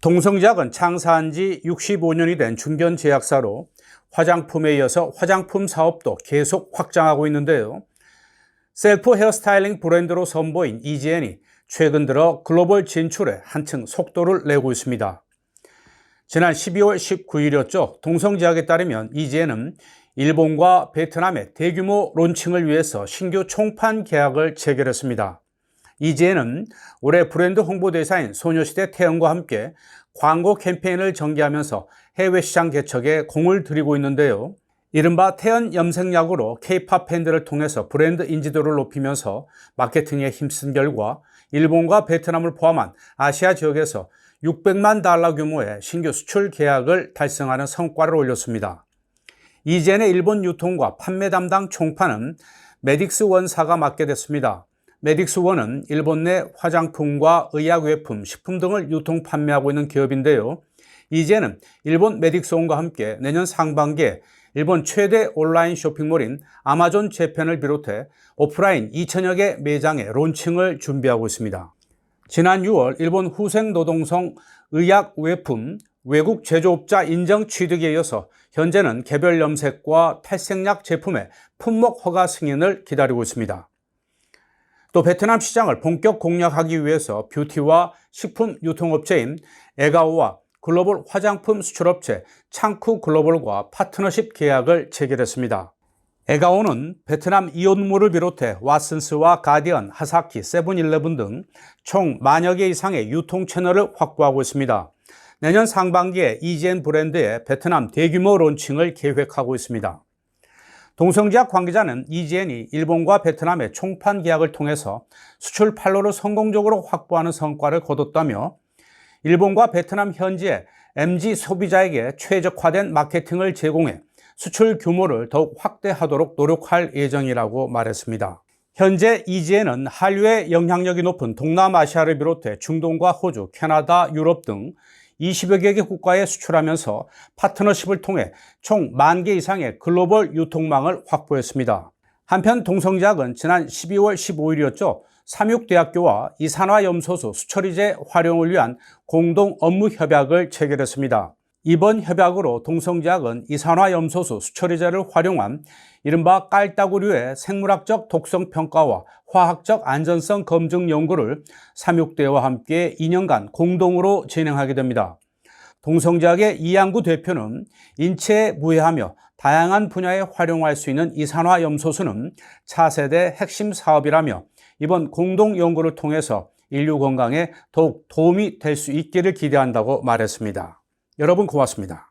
동성작은 창사한 지 65년이 된 중견 제약사로 화장품에 이어서 화장품 사업도 계속 확장하고 있는데요. 셀프 헤어스타일링 브랜드로 선보인 이지엔이 최근 들어 글로벌 진출에 한층 속도를 내고 있습니다. 지난 12월 19일이었죠. 동성제약에 따르면 이지엔은 일본과 베트남의 대규모 론칭을 위해서 신규 총판 계약을 체결했습니다. 이지엔은 올해 브랜드 홍보대사인 소녀시대 태연과 함께 광고 캠페인을 전개하면서 해외 시장 개척에 공을 들이고 있는데요. 이른바 태연 염색약으로 K-팝 팬들을 통해서 브랜드 인지도를 높이면서 마케팅에 힘쓴 결과 일본과 베트남을 포함한 아시아 지역에서 600만 달러 규모의 신규 수출 계약을 달성하는 성과를 올렸습니다. 이젠의 일본 유통과 판매 담당 총판은 메딕스 원사가 맡게 됐습니다. 메딕스 원은 일본 내 화장품과 의약외품, 식품 등을 유통 판매하고 있는 기업인데요. 이제는 일본 메딕스 원과 함께 내년 상반기에 일본 최대 온라인 쇼핑몰인 아마존 재팬을 비롯해 오프라인 2천여 개 매장의 론칭을 준비하고 있습니다. 지난 6월 일본 후생노동성 의약 외품 외국 제조업자 인정 취득에 이어서 현재는 개별 염색과 탈색약 제품의 품목 허가 승인을 기다리고 있습니다. 또 베트남 시장을 본격 공략하기 위해서 뷰티와 식품 유통업체인 에가오와 글로벌 화장품 수출업체 창쿠 글로벌과 파트너십 계약을 체결했습니다. 에가오는 베트남 이온물을 비롯해 왓슨스와 가디언, 하사키, 세븐일레븐 등 총 만여 개 이상의 유통 채널을 확보하고 있습니다. 내년 상반기에 이젠 브랜드의 베트남 대규모 론칭을 계획하고 있습니다. 동성제약 관계자는 이지엔이 일본과 베트남의 총판 계약을 통해서 수출 판로를 성공적으로 확보하는 성과를 거뒀다며 일본과 베트남 현지의 MG 소비자에게 최적화된 마케팅을 제공해 수출 규모를 더욱 확대하도록 노력할 예정이라고 말했습니다. 현재 이지엔은 한류의 영향력이 높은 동남아시아를 비롯해 중동과 호주, 캐나다, 유럽 등 20여 개 국가에 수출하면서 파트너십을 통해 총 만 개 이상의 글로벌 유통망을 확보했습니다. 한편 동성작은 지난 12월 15일이었죠. 삼육대학교와 이산화염소수 수처리제 활용을 위한 공동 업무 협약을 체결했습니다. 이번 협약으로 동성제약은 이산화염소수 수처리제를 활용한 이른바 깔따구류의 생물학적 독성 평가와 화학적 안전성 검증 연구를 삼육대와 함께 2년간 공동으로 진행하게 됩니다. 동성제약의 이양구 대표는 인체에 무해하며 다양한 분야에 활용할 수 있는 이산화염소수는 차세대 핵심 사업이라며 이번 공동 연구를 통해서 인류 건강에 더욱 도움이 될 수 있기를 기대한다고 말했습니다. 여러분 고맙습니다.